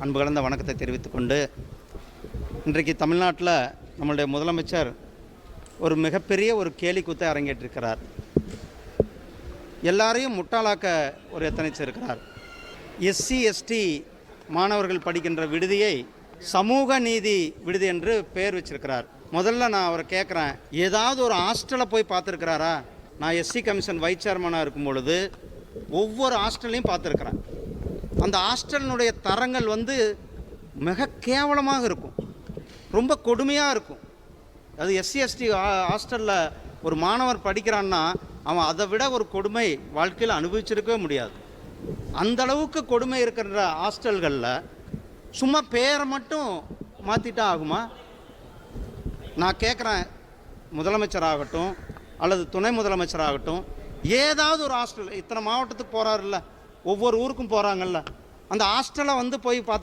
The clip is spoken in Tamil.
அன்பு கலந்த வணக்கத்தை தெரிவித்துக்கொண்டு இன்றைக்கு தமிழ்நாட்டில் நம்மளுடைய முதலமைச்சர் ஒரு மிகப்பெரிய ஒரு கேலிக்கூத்தை அரங்கேற்றிருக்கிறார். எல்லாரையும் முட்டாளாக்க ஒரு எத்தனைச்சிருக்கிறார். எஸ்சி எஸ்டி மாணவர்கள் படிக்கின்ற விடுதியை சமூக நீதி விடுதி என்று பெயர் வச்சிருக்கிறார். முதல்ல நான் அவரை கேட்குறேன் ஏதாவது ஒரு ஹாஸ்டலை போய் பார்த்துருக்கிறாரா? நான் எஸ்சி கமிஷன் வைஸ் சேர்மனாக இருக்கும் பொழுது ஒவ்வொரு ஹாஸ்டல்லையும் பார்த்துருக்குறேன். அந்த ஹாஸ்டலினுடைய தரங்கள் வந்து மிக கேவலமாக இருக்கும். ரொம்ப கொடுமையாக இருக்கும். அது எஸ்சி எஸ்டி ஹாஸ்டலில் ஒரு மாணவர் படிக்கிறான்னா அவன் அதை விட ஒரு கொடுமை வாழ்க்கையில் அனுபவிச்சிருக்கவே முடியாது. அந்த அளவுக்கு கொடுமை இருக்கிற ஹாஸ்டல்களில் சும்மா பேரை மட்டும் மாற்றிட்டா ஆகுமா? நான் கேட்குறேன் முதலமைச்சராகட்டும் அல்லது துணை முதலமைச்சராகட்டும் ஏதாவது ஒரு ஹாஸ்டல் இத்தனை மாவட்டத்துக்கு போகிறாருல்ல ஒவ்வொரு ஊருக்கும் போகிறாங்கல்ல அந்த ஹாஸ்டலை வந்து போய் பார்த்து